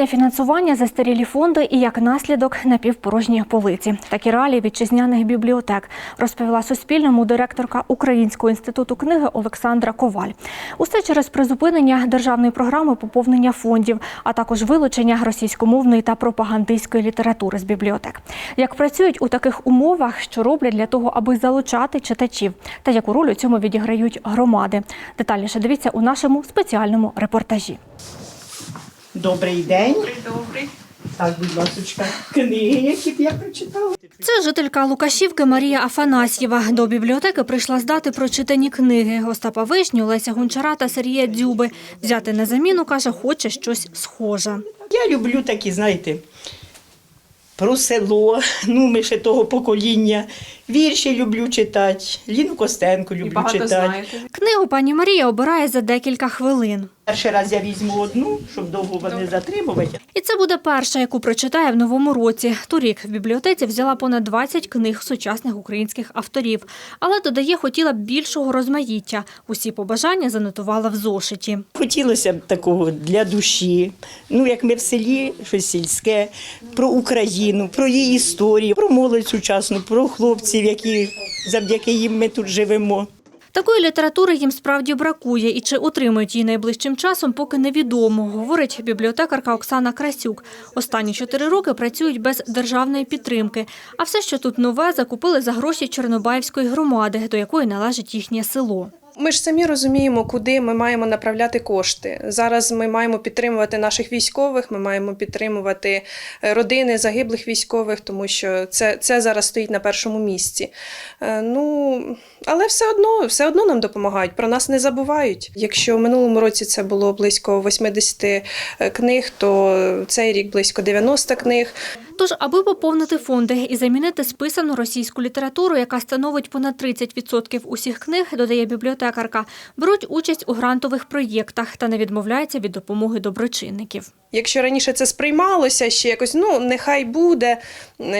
Недостатнє фінансування, застарілі фонди і як наслідок напівпорожні полиці. Такі реалії вітчизняних бібліотек розповіла Суспільному директорка Українського інституту книги Олександра Коваль. Усе через призупинення державної програми поповнення фондів, а також вилучення російськомовної та пропагандистської літератури з бібліотек. Як працюють у таких умовах, що роблять для того, аби залучати читачів, та яку роль у цьому відіграють громади. Детальніше дивіться у нашому спеціальному репортажі. Добрий день. Добрий. Так, будь ласка, книги, які б я прочитала. Це жителька Лукашівки Марія Афанасьєва. До бібліотеки прийшла здати прочитані книги Остапа Вишню, Леся Гончара та Сергія Дзюби. Взяти на заміну, каже, хоче щось схоже. Я люблю такі, знаєте, про село, ну, ми ще того покоління. Вірші люблю читати, Ліну Костенко люблю багато читати. знаєте. Книгу пані Марія обирає за декілька хвилин. Перший раз я візьму одну, щоб довго не затримувати. І це буде перша, яку прочитає в новому році. Торік в бібліотеці взяла понад 20 книг сучасних українських авторів, але додає, хотіла б більшого розмаїття. Усі побажання занотувала в зошиті. Хотілося б такого для душі. Ну, як ми в селі, щось сільське, про Україну, про її історію, про молодь сучасну, про хлопців, які завдяки їм ми тут живемо. Такої літератури їм справді бракує, і чи отримають її найближчим часом, поки невідомо, говорить бібліотекарка Оксана Красюк. Останні чотири роки працюють без державної підтримки, а все, що тут нове, закупили за гроші Чорнобаївської громади, до якої належить їхнє село. Ми ж самі розуміємо, куди ми маємо направляти кошти. Зараз ми маємо підтримувати наших військових, ми маємо підтримувати е, родини загиблих військових, тому що це, це зараз стоїть на першому місці. Е, Ну, але все одно, все одно нам допомагають, про нас не забувають. Якщо в минулому році це було близько 80 книг, то цей рік близько 90 книг. Тож, аби поповнити фонди і замінити списану російську літературу, яка становить понад 30% усіх книг, додає бібліотекарка, беруть участь у грантових проєктах та не відмовляються від допомоги доброчинників. Якщо раніше це сприймалося ще якось, ну нехай буде,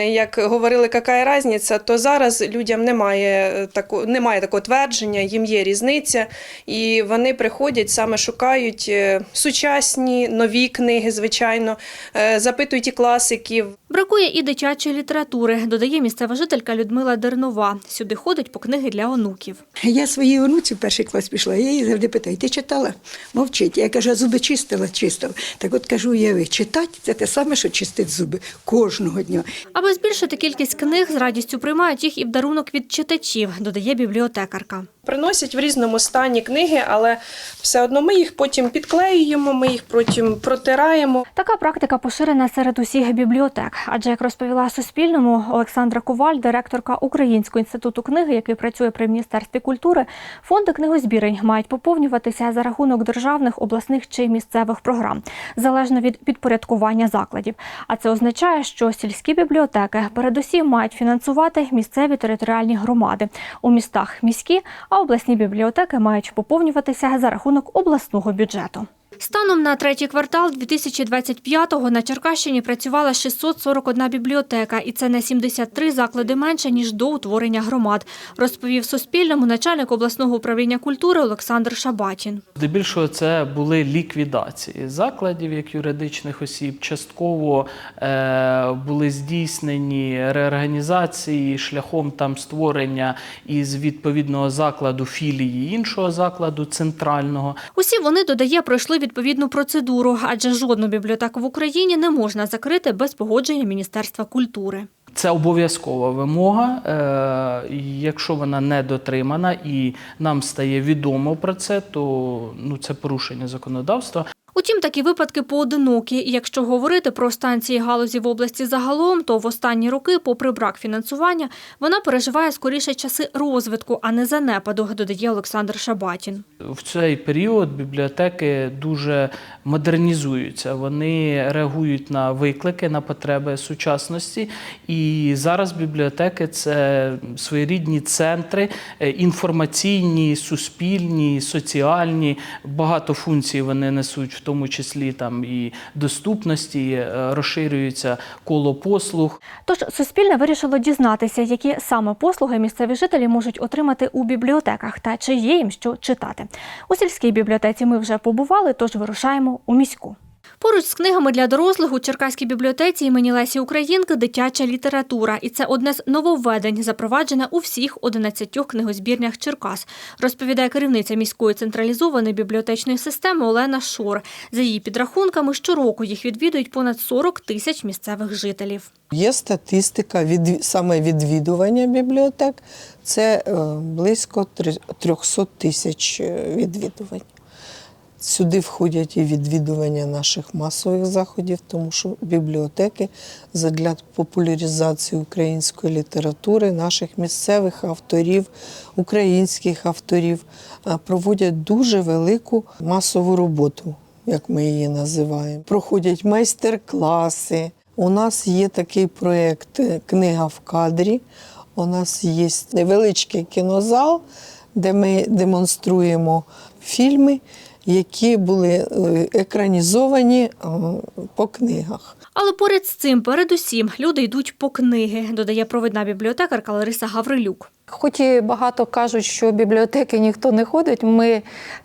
як говорили, яка різниця, то зараз людям немає е, тако, немає такого твердження, їм є різниця, і вони приходять саме шукають е, сучасні нові книги, звичайно, е, запитують і класиків. Бракує і дитячої літератури, додає місцева жителька Людмила Дернова. Сюди ходить по книги для онуків. Я своїй онуці в перший клас пішла, я її завжди питаю, ти читала? Мовчить. Я кажу, а зуби чистила, чистила. Так от кажу, уяви, читати це те саме, що чистить зуби кожного дня. Аби збільшити кількість книг, з радістю приймають їх і в дарунок від читачів, додає бібліотекарка. Приносять в різному стані книги, але все одно ми їх потім підклеюємо, ми їх потім протираємо. Така практика поширена серед усіх бібліотек. Адже, як розповіла Суспільному Олександра Коваль, директорка Українського інституту книги, який працює при міністерстві культури, фонди книгозбірень мають поповнюватися за рахунок державних, обласних чи місцевих програм, залежно від підпорядкування закладів. А це означає, що сільські бібліотеки передусім мають фінансувати місцеві територіальні громади у містах міські, а обласні бібліотеки мають поповнюватися за рахунок обласного бюджету. Станом на третій квартал 2025-го на Черкащині працювала 641 бібліотека, і це на 73 заклади менше, ніж до утворення громад, розповів Суспільному начальник обласного управління культури Олександр Шабатін. Здебільшого це були ліквідації закладів як юридичних осіб. Частково е, були здійснені реорганізації шляхом там створення із відповідного закладу філії іншого закладу центрального. Усі вони, додає, пройшли відповідну процедуру, адже жодну бібліотеку в Україні не можна закрити без погодження Міністерства культури. Це обов'язкова вимога. Е, якщо вона не дотримана і нам стає відомо про це, то ну це порушення законодавства. Утім, такі випадки поодинокі. Якщо говорити про станції галузі в області загалом, то в останні роки, попри брак фінансування, вона переживає скоріше часи розвитку, а не занепаду, додає Олександр Шабатін. В цей період бібліотеки дуже модернізуються. Вони реагують на виклики, на потреби сучасності. І зараз бібліотеки це своєрідні центри е, інформаційні, суспільні, соціальні. Багато функцій вони несуть тому числі там і доступності, е, розширюється коло послуг. Тож Суспільне вирішило дізнатися, які саме послуги місцеві жителі можуть отримати у бібліотеках та чи є їм що читати. У сільській бібліотеці ми вже побували, тож вирушаємо у міську. Поруч з книгами для дорослих у Черкаській бібліотеці імені Лесі Українки дитяча література. І це одне з нововведень, запроваджене у всіх 11 книгозбірнях Черкас, розповідає керівниця міської централізованої бібліотечної системи Олена Шор. За її підрахунками, щороку їх відвідують понад 40 тисяч місцевих жителів. Є статистика від саме відвідування бібліотек. Це е, близько три- 300 тисяч е, відвідувань. Сюди входять і відвідування наших масових заходів, тому що бібліотеки задля популяризації української літератури, наших місцевих авторів, українських авторів е, проводять дуже велику масову роботу, як ми її називаємо. Проходять майстер-класи. У нас є такий проєкт е, Книга в кадрі. У нас є невеличкий кінозал, де ми демонструємо фільми, які були е, екранізовані е, по книгах. Але поряд з цим, передусім, люди йдуть по книги, додає провідна бібліотекарка Лариса Гаврилюк. Хоч і багато кажуть, що в бібліотеки ніхто не ходить, ми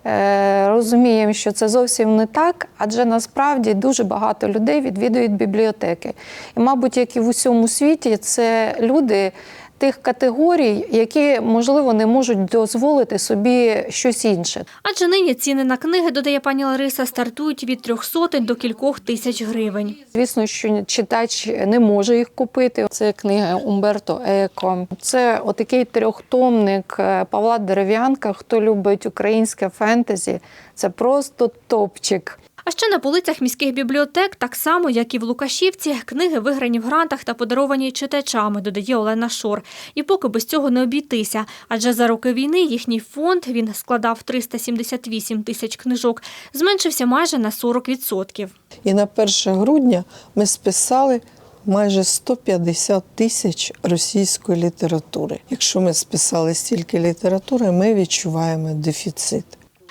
е, розуміємо, що це зовсім не так, адже насправді дуже багато людей відвідують бібліотеки. І, мабуть, як і в усьому світі, це люди тих категорій, які, можливо, не можуть дозволити собі щось інше. Адже нині ціни на книги, додає пані Лариса, стартують від трьох сотень до кількох тисяч гривень. Звісно, що читач не може їх купити. Це книга Умберто Еко. Це отакий трьохтомник е, Павла Дерев'янка. Хто любить українське фентезі, це просто топчик. А ще на полицях міських бібліотек, так само як і в Лукашівці, книги виграні в грантах та подаровані читачами, додає Олена Шор. І поки без цього не обійтися. Адже за роки війни їхній фонд він складав 378 тисяч книжок, зменшився майже на 40%. І на 1 грудня ми списали майже 150 тисяч російської літератури. Якщо ми списали стільки літератури, ми відчуваємо дефіцит.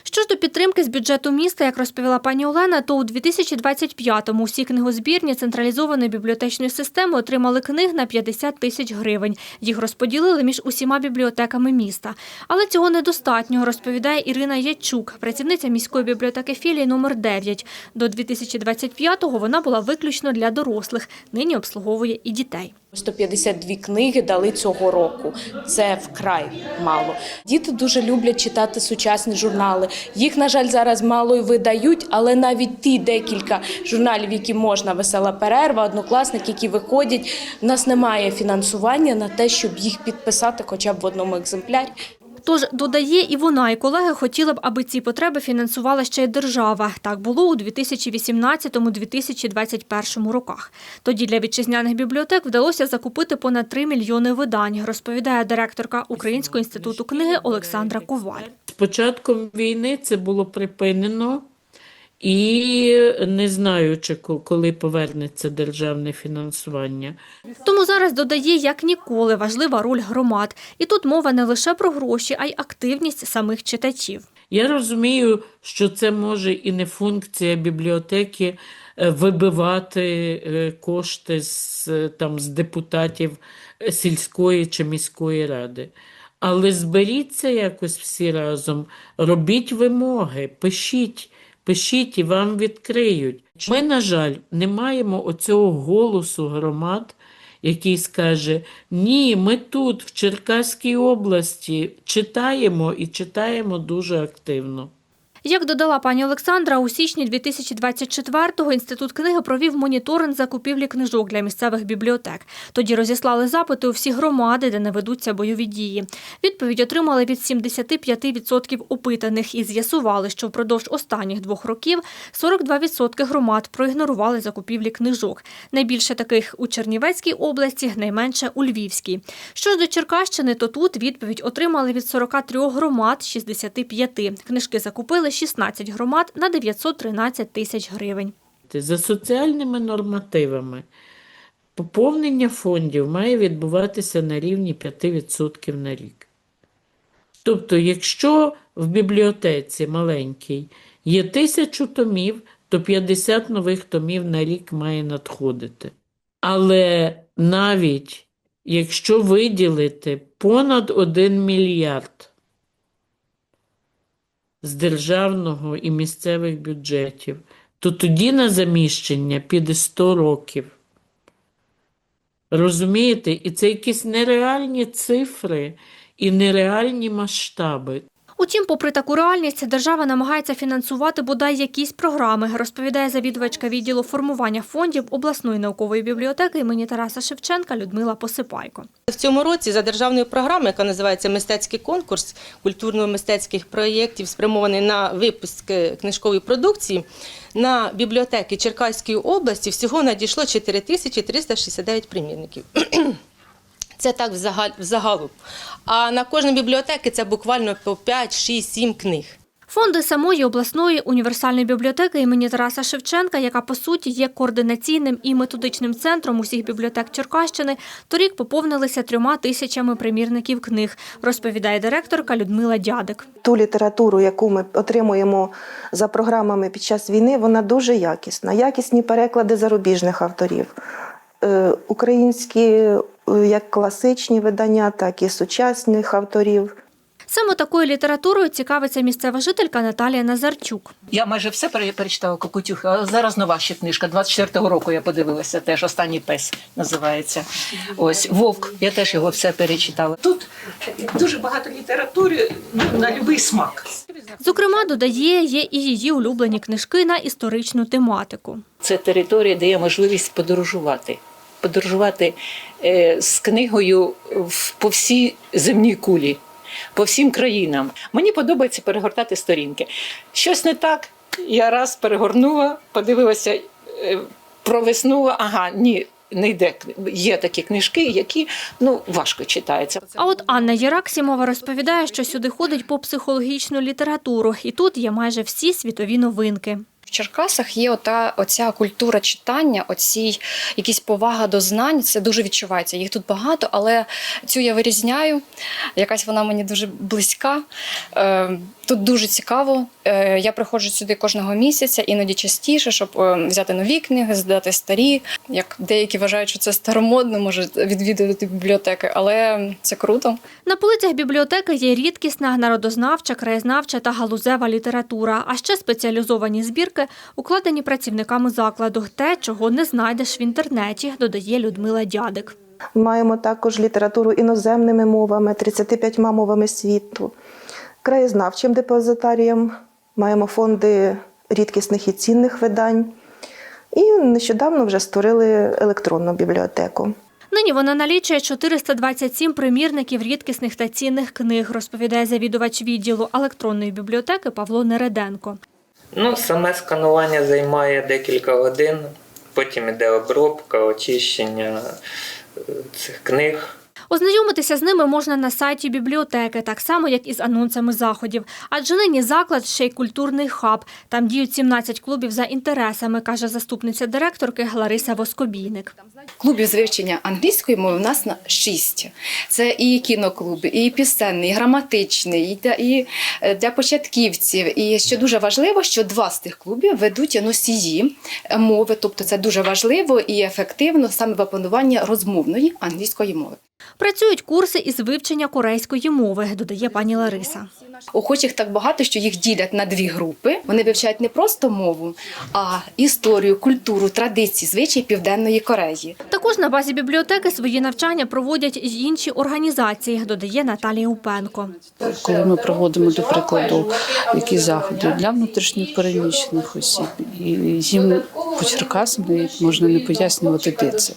Що ж до підтримки з бюджету міста, як розповіла пані Олена, то у 2025-му усі книгозбірні централізованої бібліотечної системи отримали книг на 50 тисяч гривень. Їх розподілили між усіма бібліотеками міста. Але цього недостатньо, розповідає Ірина Ячук, працівниця міської бібліотеки філії номер 9 До 2025-го вона була виключно для дорослих. Нині обслуговує і дітей. 152 книги дали цього року. Це вкрай мало. Діти дуже люблять читати сучасні журнали. Їх, на жаль, зараз мало й видають, але навіть ті декілька журналів, які можна весела перерва, однокласники, які виходять, в нас немає фінансування на те, щоб їх підписати, хоча б в одному екземплярі. Тож додає, і вона, і колеги хотіли б, аби ці потреби фінансувала ще й держава. Так було у 2018-2021 роках. Тоді для вітчизняних бібліотек вдалося закупити понад 3 мільйони видань, розповідає директорка Українського інституту книги Олександра Коваль. З початком війни це було припинено, і не знаю, чи коли повернеться державне фінансування. Тому зараз додає, як ніколи, важлива роль громад. І тут мова не лише про гроші, а й активність самих читачів. Я розумію, що це може і не функція бібліотеки е, вибивати е, кошти з, е, там, з депутатів сільської чи міської ради. Але зберіться якось всі разом, робіть вимоги, пишіть, пишіть і вам відкриють. Ми, на жаль, не маємо оцього голосу громад, який скаже: ні, ми тут, в Черкаській області, читаємо і читаємо дуже активно. Як додала пані Олександра, у січні 2024-го інститут книги провів моніторинг закупівлі книжок для місцевих бібліотек. Тоді розіслали запити у всі громади, де не ведуться бойові дії. Відповідь отримали від 75% опитаних і з'ясували, що впродовж останніх двох років 42% громад проігнорували закупівлі книжок. Найбільше таких у Чернівецькій області, найменше у Львівській. Що до Черкащини, то тут відповідь отримали від 43 громад 65. Книжки закупили 16 громад на 913 тисяч гривень. За соціальними нормативами поповнення фондів має відбуватися на рівні 5% на рік. Тобто, якщо в бібліотеці маленькій Є тисячу томів, то 50 нових томів на рік має надходити. Але навіть якщо виділити понад 1 мільярд з державного і місцевих бюджетів, то тоді на заміщення піде 100 років. Розумієте? І це якісь нереальні цифри і нереальні масштаби. Утім, попри таку реальність, держава намагається фінансувати бодай якісь програми, розповідає завідувачка відділу формування фондів обласної наукової бібліотеки імені Тараса Шевченка Людмила Посипайко. В цьому році за державною програмою, яка називається Мистецький конкурс культурно-мистецьких проєктів, спрямований на випуск книжкової продукції, на бібліотеки Черкаської області всього надійшло 4369 примірників. Це так взагал- взагалом. А на кожній бібліотеці це буквально по 5, 6, 7 книг. Фонди самої обласної універсальної бібліотеки імені Тараса Шевченка, яка по суті є координаційним і методичним центром усіх бібліотек Черкащини, торік поповнилися трьома тисячами примірників книг, розповідає директорка Людмила Дядик. ту літературу, яку ми отримуємо за програмами під час війни, вона дуже якісна. Якісні переклади зарубіжних авторів. Е, Українські як класичні видання, так і сучасних авторів. Саме такою літературою цікавиться місцева жителька Наталія Назарчук. Я майже все перечитала Кокутюх, а зараз нова ще книжка. 24-го року я подивилася теж. Останній пес називається. Ось Вовк. Я теж його все перечитала. Тут дуже багато літератури ну, на будь-який смак. Зокрема, додає, є і її улюблені книжки на історичну тематику. Це територія, де є можливість подорожувати. Подорожувати е, з книгою по всій земній кулі, по всім країнам. Мені подобається перегортати сторінки. Щось не так, я раз перегорнула, подивилася, е, пролиснула, ага, ні. Не йде є такі книжки, які ну важко читаються. А от Анна Єраксімова розповідає, що сюди ходить по психологічну літературу, і тут є майже всі світові новинки. Черкасах є ота, оця культура читання, оці якісь повага до знань. Це дуже відчувається. Їх тут багато, але цю я вирізняю. Якась вона мені дуже близька. Е, Тут дуже цікаво. Е, Я приходжу сюди кожного місяця, іноді частіше, щоб е, взяти нові книги, здати старі. Як деякі вважають, що це старомодно, може відвідувати бібліотеки, але це круто. На полицях бібліотеки є рідкісна народознавча, краєзнавча та галузева література, а ще спеціалізовані збірки, укладені працівниками закладу. Те, чого не знайдеш в інтернеті, додає Людмила Дядик. Маємо також літературу іноземними мовами, 35 мовами світу, краєзнавчим депозитарієм, маємо фонди рідкісних і цінних видань. І нещодавно вже створили електронну бібліотеку. Нині вона налічує 427 примірників рідкісних та цінних книг, розповідає завідувач відділу електронної бібліотеки Павло Нереденко. Ну, саме сканування займає декілька годин, потім іде обробка, очищення е, цих книг. Ознайомитися з ними можна на сайті бібліотеки, так само, як і з анонсами заходів. Адже нині заклад ще й культурний хаб. Там діють 17 клубів за інтересами, каже заступниця директорки Лариса Воскобійник. Клубів з вивчення англійської мови у нас на шість. Це і кіноклуби, і пісенний, і граматичний, і е, для початківців. І що дуже важливо, що два з тих клубів ведуть носії мови, тобто це дуже важливо і ефективно саме в опануванні розмовної англійської мови. Працюють курси із вивчення корейської мови, додає пані Лариса. Охочих так багато, що їх ділять на дві групи. Вони вивчають не просто мову, а історію, культуру, традиції, звичаї Південної Кореї. Також на базі бібліотеки свої навчання проводять і інші організації, додає Наталія Упенко. коли ми проводимо, до прикладу, якісь заходи для внутрішньо переміщених осіб, і їм по Черкасам можна не пояснювати, де це.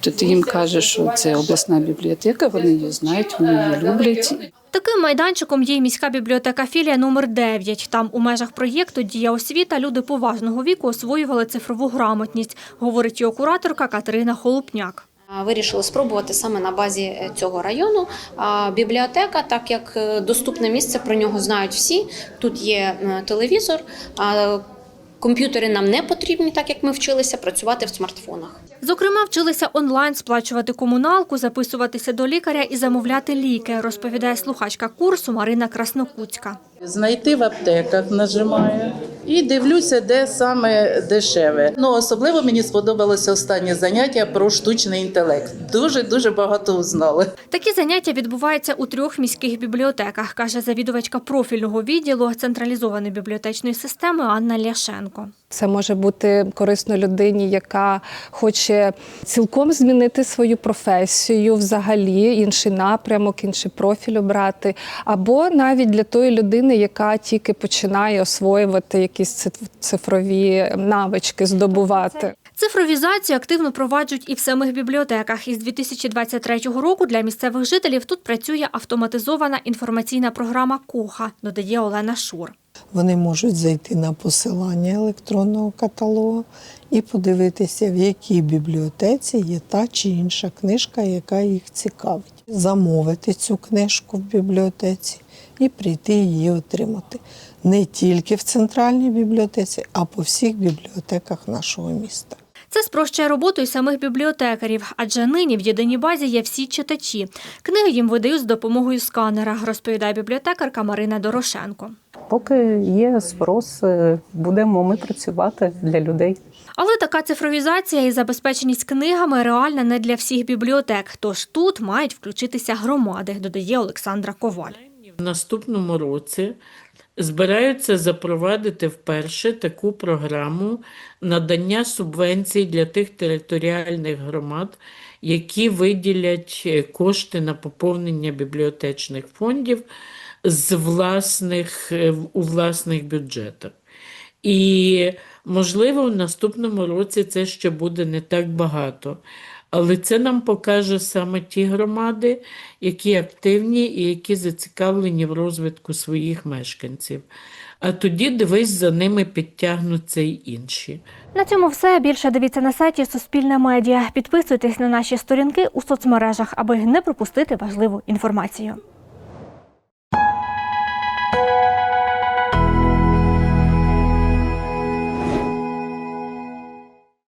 Тобто ти їм кажеш, що це обласна бібліотека, вони її знають, вони її люблять. Таким майданчиком є й міська бібліотека філія номер 9 Там у межах проєкту Дія освіта люди поважного віку освоювали цифрову грамотність, говорить його кураторка Катерина Холопняк. Вирішили спробувати саме на базі е, цього району. А Бібліотека, так як е, доступне місце, про нього знають всі. Тут є е, телевізор. Комп'ютери нам не потрібні, так як ми вчилися працювати в смартфонах. Зокрема, вчилися онлайн сплачувати комуналку, записуватися до лікаря і замовляти ліки, розповідає слухачка курсу Марина Краснокуцька. Знайти в аптеках нажимаю і дивлюся, де саме дешеве. Ну особливо мені сподобалося останнє заняття про штучний інтелект. Дуже дуже багато узнали. Такі заняття відбуваються у трьох міських бібліотеках, каже завідувачка профільного відділу централізованої бібліотечної системи Анна Ляшенко. Це може бути корисно людині, яка хоче цілком змінити свою професію, взагалі інший напрямок, інший профіль обрати, або навіть для тої людини, яка тільки починає освоювати якісь циф- цифрові навички, здобувати. Цифровізацію активно проваджують і в самих бібліотеках. Із 2023 року для місцевих жителів тут працює автоматизована інформаційна програма Коха, додає Олена Шур. Вони можуть зайти на посилання електронного каталогу і подивитися, в якій бібліотеці є та чи інша книжка, яка їх цікавить. Замовити цю книжку в бібліотеці і прийти її отримати. Не тільки в центральній бібліотеці, а по всіх бібліотеках нашого міста. Це спрощує роботу і самих бібліотекарів, адже нині в єдиній базі є всі читачі. Книги їм видають з допомогою сканера, розповідає бібліотекарка Марина Дорошенко. Поки є спрос, е, будемо ми працювати для людей. Але така цифровізація і забезпеченість книгами реальна не для всіх бібліотек. Тож тут мають включитися громади, додає Олександра Коваль. В наступному році збираються запровадити вперше таку програму надання субвенцій для тих територіальних громад, які виділять е, кошти на поповнення бібліотечних фондів з власних, е, у власних бюджетах. І, можливо, в наступному році це ще буде не так багато. Але це нам покаже саме ті громади, які активні і які зацікавлені в розвитку своїх мешканців. А тоді дивись, за ними підтягнуться й інші. На цьому все. Більше дивіться на сайті Суспільне медіа. Підписуйтесь на наші сторінки у соцмережах, аби не пропустити важливу інформацію.